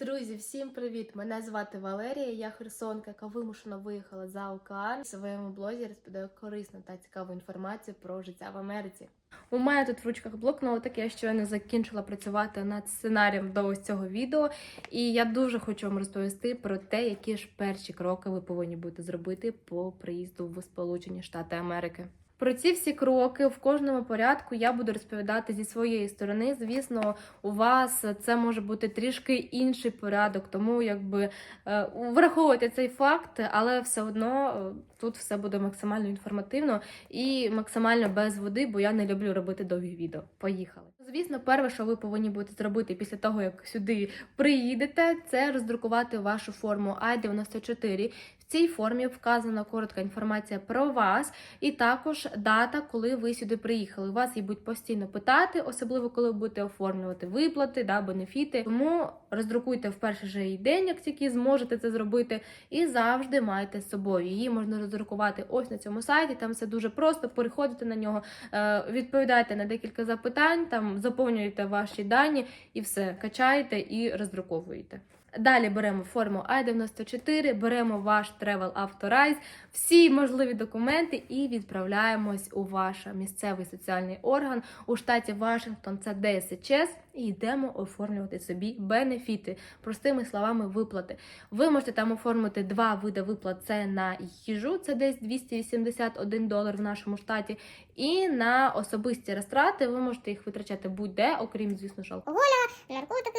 Друзі, всім привіт! Мене звати Валерія. Я херсонка, яка вимушено виїхала за океан. В своєму блозі розповідаю корисну та цікаву інформацію про життя в Америці. У мене тут в ручках блокнотик, я щойно закінчила працювати над сценарієм до ось цього відео, і я дуже хочу вам розповісти про те, які ж перші кроки ви повинні будете зробити по приїзду в Сполучені Штати Америки. Про ці всі кроки в кожному порядку я буду розповідати зі своєї сторони. Звісно, у вас це може бути трішки інший порядок, тому якби е, враховуйте цей факт, але все одно е, тут все буде максимально інформативно і максимально без води, бо я не люблю робити довгі відео. Поїхали. Звісно, перше, що ви повинні будете зробити після того, як сюди приїдете, це роздрукувати вашу форму I-94. Цій формі вказана коротка інформація про вас і також дата, коли ви сюди приїхали. Вас її будуть постійно питати, особливо коли будете оформлювати виплати, да, бенефіти. Тому роздрукуйте в перший же день, як тільки зможете це зробити, і завжди майте з собою. Її можна роздрукувати ось на цьому сайті. Там все дуже просто. Переходите на нього, е, відповідаєте на декілька запитань, там заповнюєте ваші дані і все качаєте і роздруковуєте. Далі беремо форму I-94, беремо ваш Travel Authorize, всі можливі документи і відправляємось у ваш місцевий соціальний орган у штаті Вашингтон. Це ДСЧС, і йдемо оформлювати собі бенефіти, простими словами, виплати. Ви можете там оформити два види виплат: це на їжу, це десь 281 долар в нашому штаті, і на особисті розтрати ви можете їх витрачати будь-де, окрім, звісно, ж, алкоголю. наркотики,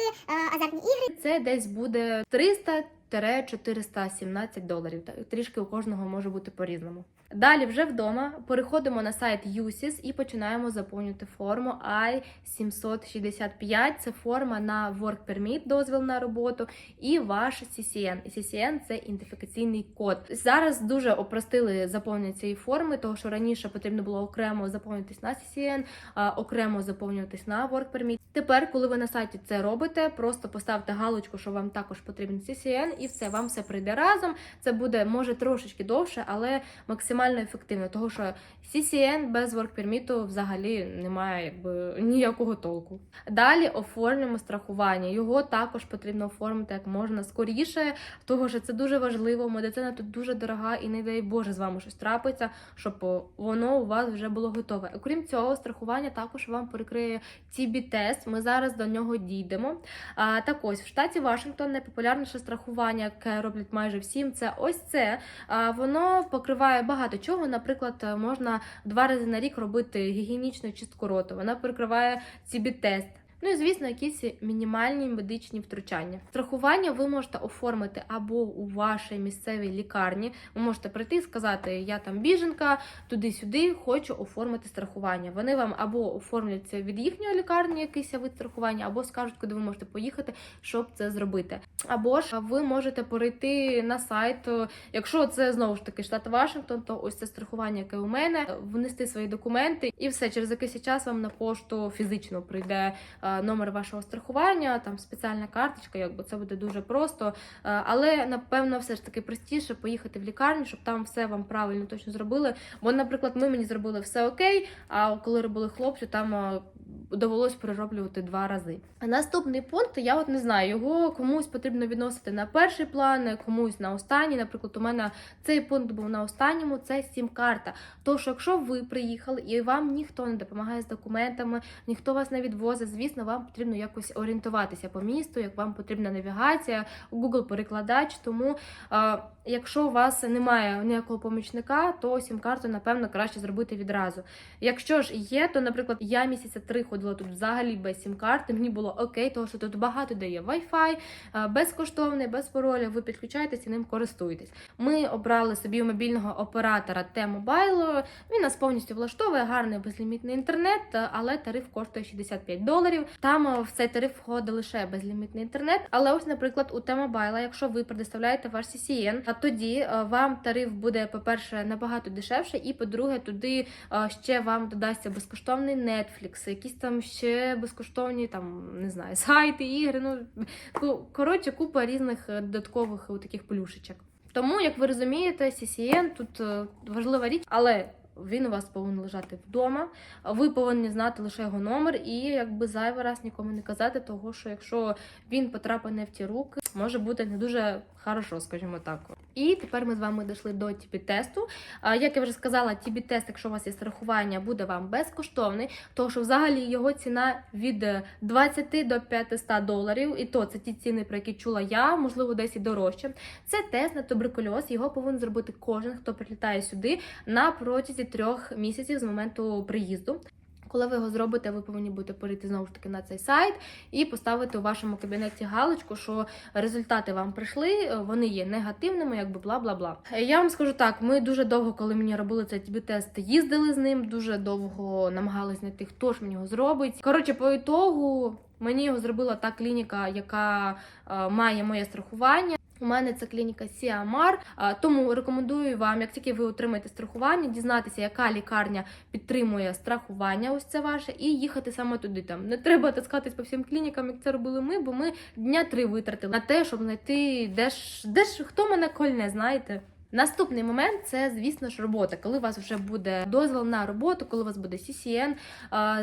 азартні ігри. Це десь буде 300 417 доларів. Трішки у кожного може бути по-різному. Далі, вже вдома, переходимо на сайт USIS і починаємо заповнювати форму I-765. Це форма на Work Permit, дозвіл на роботу, і ваш CCN. CCN – це ідентифікаційний код. Зараз дуже опростили заповнення цієї форми, тому що раніше потрібно було окремо заповнюватись на CCN, окремо заповнюватись на Work Permit. Тепер, коли ви на сайті це робите, просто поставте галочку, що вам також потрібен CCN, і все, вам все прийде разом. Це буде може трошечки довше, але максимально ефективно, тому що CCN без Work Permit взагалі немає якби ніякого толку. Далі оформлюємо страхування. Його також потрібно оформити як можна скоріше, тому що це дуже важливо. Медицина тут дуже дорога, і не дай Боже з вами щось трапиться, щоб воно у вас вже було готове. Окрім цього, страхування також вам перекриє TB-тест. Ми зараз до нього дійдемо. А, так ось в штаті Вашингтон найпопулярніше страхування, яке роблять майже всім, це ось це. Воно покриває багато чого. Наприклад, можна два рази на рік робити гігієнічну чистку роту. Вона перекриває TB-тест. Ну і звісно, якісь мінімальні медичні втручання. Страхування ви можете оформити або у вашій місцевій лікарні. Ви можете прийти і сказати, я там біженка, туди-сюди, хочу оформити страхування. Вони вам або оформляться від їхньої лікарні якийсь вид страхування, або скажуть, куди ви можете поїхати, щоб це зробити. Або ж ви можете перейти на сайт, е, якщо це знову ж таки штат Вашингтон, то ось це страхування, яке у мене, внести свої документи, і все через якийсь час вам на пошту фізично прийде е, номер вашого страхування, там спеціальна карточка, якби це буде дуже просто. Е, Але напевно, все ж таки простіше поїхати в лікарню, щоб там все вам правильно точно зробили. Бо, наприклад, ми мені зробили все окей. А коли робили хлопцю, там е, довелось перероблювати два рази. Наступний пункт, я от не знаю, його комусь потрібно відносити на перший план, комусь на останній. Наприклад, у мене цей пункт був на останньому, це сім-карта. Тож, якщо ви приїхали і вам ніхто не допомагає з документами, ніхто вас не відвозить, звісно, вам потрібно якось орієнтуватися по місту, як вам потрібна навігація, Google перекладач. Тому, е, якщо у вас немає ніякого помічника, то сім-карту, напевно, краще зробити відразу. Якщо ж є, то, наприклад, я місяця три ходила тут взагалі без сім-карти, мені було окей, тому що тут багато де є Wi-Fi, е, безкоштовний, без пароля, ви підключаєтесь і ним користуєтесь. Ми обрали собі мобільного оператора T-Mobile, він нас повністю влаштовує, гарний безлімітний інтернет, але тариф коштує 65 доларів. Там е, в цей тариф входить лише безлімітний інтернет. Але ось, наприклад, у T-Mobile, якщо ви предоставляєте ваш CCN, тоді е, вам тариф буде, по-перше, набагато дешевше, і по-друге, туди ще вам додасться безкоштовний Netflix, якісь там ще безкоштовні там не знаю, сайти, ігри. Ну коротше, купа різних е, додаткових е, таких плюшечок. Тому, як ви розумієте, CCN тут е, важлива річ, але він у вас повинен лежати вдома. Ви повинні знати лише його номер і якби зайвий раз нікому не казати, того що якщо він потрапить не в ті руки, може бути не дуже хорошо, скажімо так. І тепер ми з вами дійшли до тібі-тесту. Як я вже сказала, тібі-тест, якщо у вас є страхування, буде вам безкоштовний, тому що взагалі його ціна від е, 20 до 500 доларів. І то це ті ціни, про які чула я, можливо, десь і дорожче. Це тест на туберкульоз. Його повинен зробити кожен, хто прилітає сюди на протязі трьох місяців з моменту приїзду. Коли ви його зробите, ви повинні будете перейти знову ж таки на цей сайт і поставити у вашому кабінеті галочку, що результати вам прийшли, вони є негативними, якби бла бла бла. Я вам скажу так: ми дуже довго, коли мені робили цей тест їздили з ним, дуже довго намагались знайти, хто ж мені його зробить. Коротше, по ітогу мені його зробила та клініка, яка е, має моє страхування. У мене це клініка Сіамар, тому рекомендую вам, як тільки ви отримаєте страхування, дізнатися, яка лікарня підтримує страхування, ось це ваше, і їхати саме туди. Там не треба таскатись по всім клінікам, як це робили ми, бо ми дня три витратили на те, щоб знайти, де ж де ж хто мене кольне, знаєте. Наступний момент це, звісно ж, робота. Коли у вас вже буде дозвіл на роботу, коли у вас буде CCN,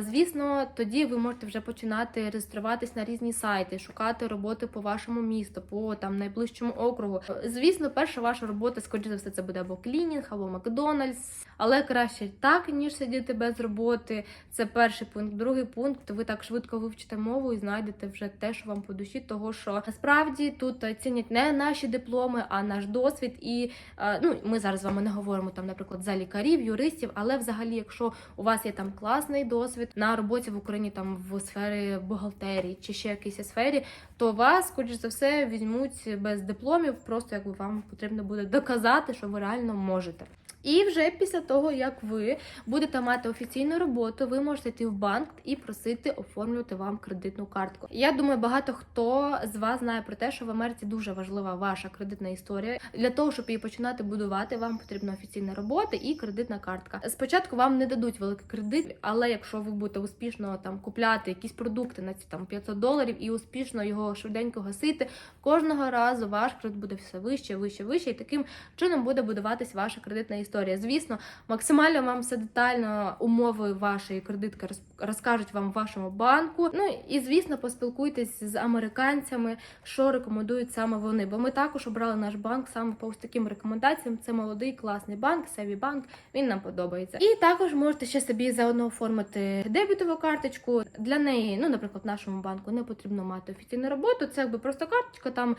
звісно, тоді ви можете вже починати реєструватись на різні сайти, шукати роботи по вашому місту, по там найближчому округу. Звісно, перша ваша робота, скоріше за все, це буде або клінінг, або Макдональдс, але краще так, ніж сидіти без роботи. Це перший пункт. Другий пункт ви так швидко вивчите мову і знайдете вже те, що вам по душі, того що насправді тут е, цінять не наші дипломи, а наш досвід. І е, ну ми зараз з вами не говоримо там, наприклад, за лікарів, юристів, але взагалі, якщо у вас є там класний досвід на роботі в Україні, там в сфері бухгалтерії чи ще якійсь сфері, то вас, скоріш за все, візьмуть без дипломів, просто якби вам потрібно буде доказати, що ви реально можете. І вже після того, як ви будете мати офіційну роботу, ви можете йти в банк і просити оформлювати вам кредитну картку. Я думаю, багато хто з вас знає про те, що в Америці дуже важлива ваша кредитна історія. Для того, щоб її починати будувати, вам потрібна офіційна робота і кредитна картка. Спочатку вам не дадуть великий кредит, але якщо ви будете успішно там купляти якісь продукти на ці там 500 доларів і успішно його швиденько гасити, кожного разу ваш кредит буде все вище, вище, вище, і таким чином буде будуватись ваша кредитна історія. Звісно, максимально вам все детально умови вашої кредитки роз- розкажуть вам в вашому банку. Ну і звісно, поспілкуйтесь з американцями, що рекомендують саме вони. Бо ми також обрали наш банк саме по ось таким рекомендаціям. Це молодий класний банк, банк. Він нам подобається. І також можете ще собі заодно оформити дебітову карточку. Для неї, ну, наприклад, в нашому банку не потрібно мати офіційну роботу. Це якби просто карточка, там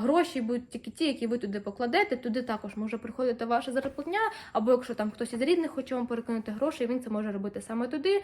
гроші будуть тільки ті, які ви туди покладете. Туди також може приходити ваша зарплатня, або якщо там хтось із рідних хоче вам перекинути гроші, він це може робити саме туди.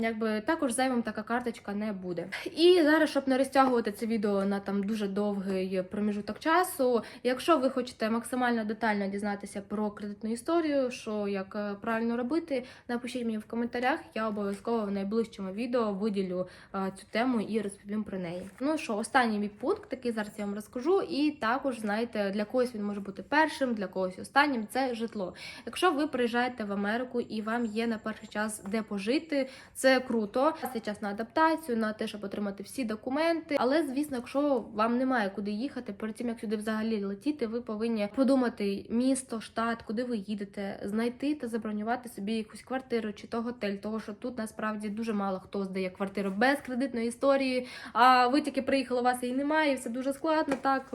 Якби також зайвим така карточка не буде. І зараз, щоб не розтягувати це відео на там дуже довгий проміжуток часу. Якщо ви хочете максимально детально дізнатися про кредитну історію, що як е, правильно робити, напишіть мені в коментарях. Я обов'язково в найближчому відео виділю е, цю тему і розповім про неї. Ну що, останній мій пункт, такий зараз я вам розкажу, і також знаєте, для когось він може бути першим, для когось останнім. Це житло. Якщо ви приїжджаєте в Америку і вам є на перший час де пожити, це круто. Це час на адаптацію, на те, щоб отримати всі документи. Але звісно, якщо вам немає куди їхати, перед тим як сюди взагалі летіти, ви повинні подумати місто, штат, куди ви їдете, знайти та забронювати собі якусь квартиру чи то готель. Того що тут насправді дуже мало хто здає квартиру без кредитної історії. А ви тільки приїхали, у вас її немає, і все дуже складно. Так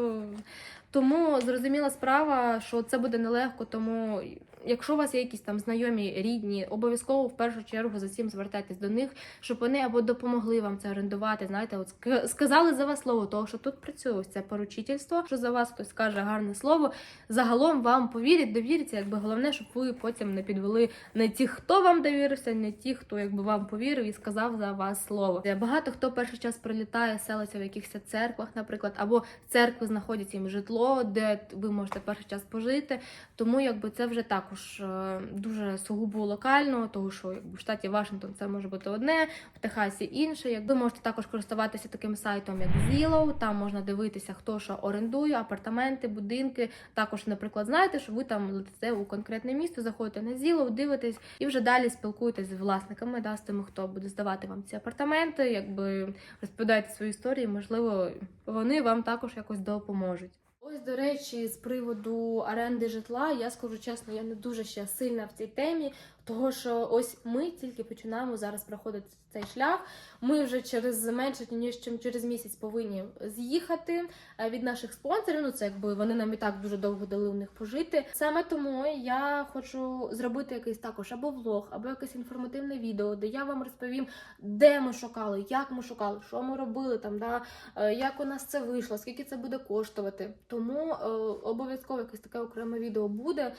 тому зрозуміла справа, що це буде нелегко. Тому якщо у вас є якісь там знайомі, рідні, обов'язково в першу чергу за цим звертайтесь до них, щоб вони або допомогли вам це орендувати. Знаєте, от сказали за вас слово, того що тут працює ось це поручительство. Що за вас хтось скаже гарне слово, загалом вам повірять, довіряться. Якби головне, щоб ви потім не підвели не ті, хто вам довірився, не ті, хто якби вам повірив і сказав за вас слово. Багато хто перший час прилітає, селиться в якихось церквах, наприклад, або церкви знаходять їм житло, де ви можете перший час пожити. Тому якби це вже також е, дуже сугубо локально, тому що якби в штаті Вашингтон це може бути одне, в Техасі інше. Як ви можете також користуватися таким сайтом, як Zillow, там можна дивитися, хто що орендує, апартаменти, будинки. Також, наприклад, знаєте, що ви там летите у конкретне місто, заходите на Zillow, дивитесь і вже далі спілкуєтесь з власниками, да, з тими, хто буде здавати вам ці апартаменти, якби розповідаєте свої історії, можливо, вони вам також якось допоможуть. Ось, до речі, з приводу оренди житла, я скажу чесно, я не дуже ще сильна в цій темі, того що ось ми тільки починаємо зараз проходити цей шлях. Ми вже через менше ніж чим через місяць повинні з'їхати е, від наших спонсорів. Ну це якби вони нам і так дуже довго дали у них пожити. Саме тому я хочу зробити якийсь також або влог, або якесь інформативне відео, де я вам розповім, де ми шукали, як ми шукали, що ми робили там, да, е, як у нас це вийшло, скільки це буде коштувати. Тому е, обов'язково якесь таке окреме відео буде.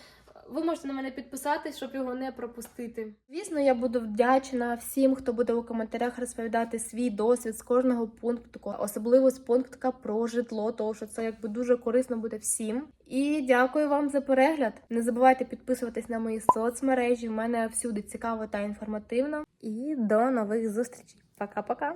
Ви можете на мене підписатись, щоб його не пропустити. Звісно, я буду вдячна всім, хто буде у коментарях розповідати свій досвід з кожного пункту, особливо з пунктика про житло, тому що це якби дуже корисно буде всім. І дякую вам за перегляд. Не забувайте підписуватись на мої соцмережі. В мене всюди цікаво та інформативно. І до нових зустрічей. Пока-пока.